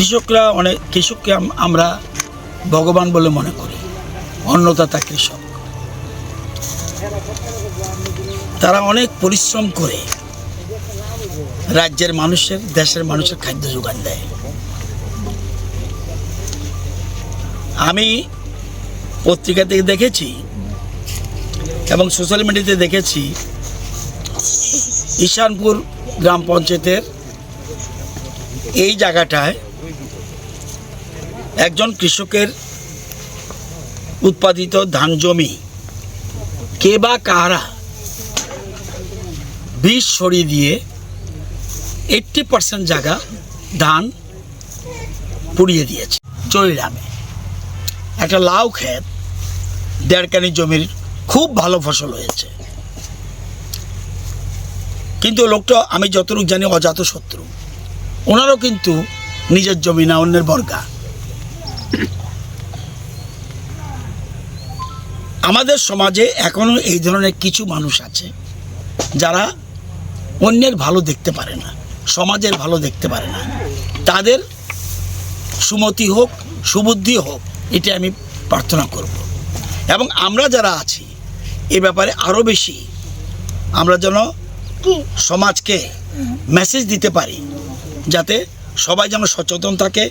কৃষকরা অনেক, কৃষককে আমরা ভগবান বলে মনে করি। অন্নদাতা কৃষক। তারা অনেক পরিশ্রম করে রাজ্যের মানুষের, দেশের মানুষের খাদ্য যোগান দেয়। আমি পত্রিকা থেকে দেখেছি এবং সোশ্যাল মিডিয়াতে দেখেছি, ঈশানপুর গ্রাম পঞ্চায়েতের এই জায়গাটায় একজন কৃষকের উৎপাদিত ধান জমি কে বা কারা বীজ সরিয়ে দিয়ে এইট্টি পার্সেন্ট জায়গা ধান পুড়িয়ে দিয়েছে চৈরামে একটা লাউ ক্ষেত দেড়কানি জমির খুব ভালো ফসল হয়েছে। কিন্তু লোকটা, আমি যতটুকু জানি, অজাত শত্রু। ওনারও কিন্তু নিজের জমি না, অন্যের বর্গা। আমাদের সমাজে এখনও এই ধরনের কিছু মানুষ আছে যারা অন্যের ভালো দেখতে পারে না সমাজের ভালো দেখতে পারে না। তাদের সুমতি হোক সুবুদ্ধি হোক এটা আমি প্রার্থনা করব। এবং আমরা যারা আছি এ ব্যাপারে আরও বেশি আমরা যেন সমাজকে মেসেজ দিতে পারি যাতে সবাই যেন সচেতন থাকে